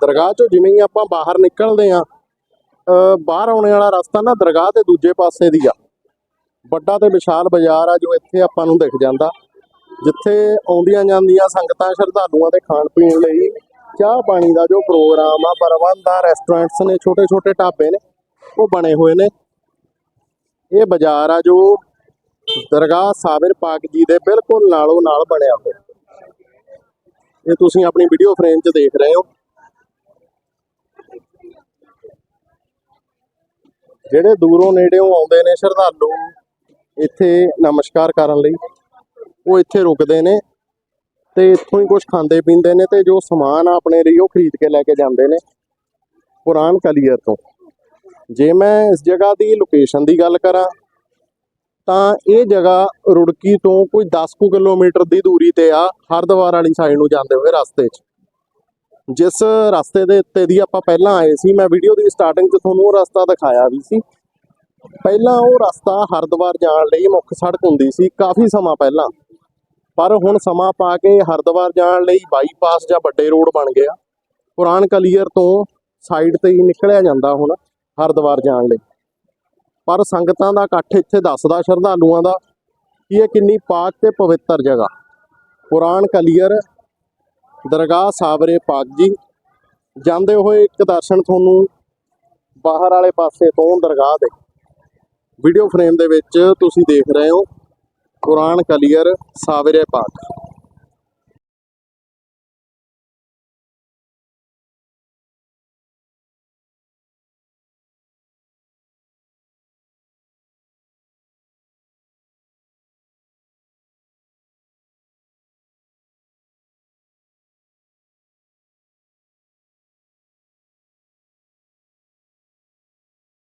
ਦਰਗਾਹ ਚੋਂ ਜਿਵੇਂ ਹੀ ਆਪਾਂ ਬਾਹਰ ਨਿਕਲਦੇ ਆ ਬਾਹਰ ਆਉਣੇ ਵਾਲਾ ਰਸਤਾ ਨਾ ਦਰਗਾਹ ਦੇ ਦੂਜੇ ਪਾਸੇ ਦੀ ਆ। ਵੱਡਾ ਤੇ ਵਿਸ਼ਾਲ ਬਾਜ਼ਾਰ ਆ ਜੋ ਇੱਥੇ ਆਪਾਂ ਨੂੰ ਦਿਖ ਜਾਂਦਾ। ਜਿੱਥੇ ਆਉਂਦੀਆਂ ਜਾਂਦੀਆਂ ਸੰਗਤਾਂ ਸ਼ਰਧਾਲੂਆਂ ਦੇ ਖਾਣ ਪੀਣ ਲਈ ਚਾਹ ਪਾਣੀ ਦਾ ਜੋ ਪ੍ਰੋਗਰਾਮ ਆ, ਪ੍ਰਬੰਧ ਆ ਰੈਸਟੋਰੈਂਟਸ ਨੇ ਛੋਟੇ ਛੋਟੇ ਢਾਬੇ ਨੇ, ਉਹ ਬਣੇ ਹੋਏ ਨੇ। ਇਹ ਬਾਜ਼ਾਰ ਆ ਜੋ ਦਰਗਾਹ ਸਾਬਿਰ ਪਾਕ ਜੀ ਦੇ ਬਿਲਕੁਲ ਨਾਲੋਂ ਨਾਲ ਬਣਿਆ ਹੋਇਆ। ਇਹ ਤੁਸੀਂ ਆਪਣੀ ਵੀਡੀਓ ਫਰੇਮ 'ਚ ਦੇਖ ਰਹੇ ਹੋ। ਜਿਹੜੇ ਦੂਰੋਂ ਨੇੜਿਓਂ ਆਉਂਦੇ ਨੇ ਸ਼ਰਧਾਲੂ, ਇੱਥੇ ਨਮਸਕਾਰ ਕਰਨ ਲਈ, ਉਹ ਇੱਥੇ ਰੁਕਦੇ ਨੇ ਤੇ ਇੱਥੋਂ ਹੀ ਕੁਝ ਖਾਂਦੇ ਪੀਂਦੇ ਨੇ ਤੇ ਜੋ ਸਮਾਨ ਆ ਆਪਣੇ ਲਈ ਉਹ ਖਰੀਦ ਕੇ ਲੈ ਕੇ ਜਾਂਦੇ ਨੇ ਪੁਰਾਣ ਕਲੀਅਰ ਤੋਂ। ਜੇ ਮੈਂ ਇਸ ਜਗ੍ਹਾ ਦੀ ਲੋਕੇਸ਼ਨ ਦੀ ਗੱਲ ਕਰਾਂ, ਤਾਂ ਇਹ ਜਗ੍ਹਾ ਰੁੜਕੀ ਤੋਂ ਕੋਈ 10 ਕੁ ਕਿਲੋਮੀਟਰ ਦੀ ਦੂਰੀ ਤੇ ਆ, ਹਰਦੁਆਰ ਵਾਲੀ ਸਾਈਡ ਨੂੰ ਜਾਂਦੇ ਹੋਏ ਰਸਤੇ 'ਚ। ਜਿਸ ਰਸਤੇ ਦੇ ਉੱਤੇ ਦੀ ਆਪਾਂ ਪਹਿਲਾਂ ਆਏ ਸੀ, ਮੈਂ ਵੀਡੀਓ ਦੀ ਸਟਾਰਟਿੰਗ 'ਚ ਤੁਹਾਨੂੰ ਉਹ ਰਸਤਾ ਦਿਖਾਇਆ ਵੀ ਸੀ। ਪਹਿਲਾਂ ਉਹ ਰਸਤਾ ਹਰਦੁਆਰ ਜਾਣ ਲਈ ਮੁੱਖ ਸੜਕ ਹੁੰਦੀ ਸੀ, ਕਾਫੀ ਸਮਾਂ ਪਹਿਲਾਂ। ਪਰ ਹੁਣ ਸਮਾਂ ਪਾ ਕੇ ਹਰਦੁਆਰ ਜਾਣ ਲਈ ਬਾਈਪਾਸ ਜਾਂ ਵੱਡੇ ਰੋਡ ਬਣ ਗਿਆ। ਪੁਰਾਣ ਕਲੀਅਰ ਤੋਂ ਸਾਈਡ ਤੇ ਹੀ ਨਿਕਲਿਆ ਜਾਂਦਾ ਹੁਣ ਹਰਦੁਆਰ ਜਾਣ ਲਈ। ਪਰ ਸੰਗਤਾਂ ਦਾ ਇਕੱਠ ਇੱਥੇ ਦੱਸਦਾ ਸ਼ਰਧਾਲੂਆਂ ਦਾ ਕਿ ਇਹ ਕਿੰਨੀ ਪਾਕ ਤੇ ਪਵਿੱਤਰ ਜਗ੍ਹਾ। ਪੁਰਾਣ ਕਲੀਅਰ ਦਰਗਾਹ ਸਾਬਰੇ ਪਾਕ ਜੀ। ਜਾਂਦੇ ਹੋਏ ਇੱਕ ਦਰਸ਼ਨ ਤੁਹਾਨੂੰ ਬਾਹਰ ਵਾਲੇ ਪਾਸੇ ਤੋਂ ਦਰਗਾਹ ਦੇ। ਵੀਡੀਓ ਫਰੇਮ ਦੇ ਵਿੱਚ ਤੁਸੀਂ ਦੇਖ ਰਹੇ ਹੋ। ਕੁਰਾਨ ਕਲੀਅਰ ਸਾਵਰੇ ਪਾਕ।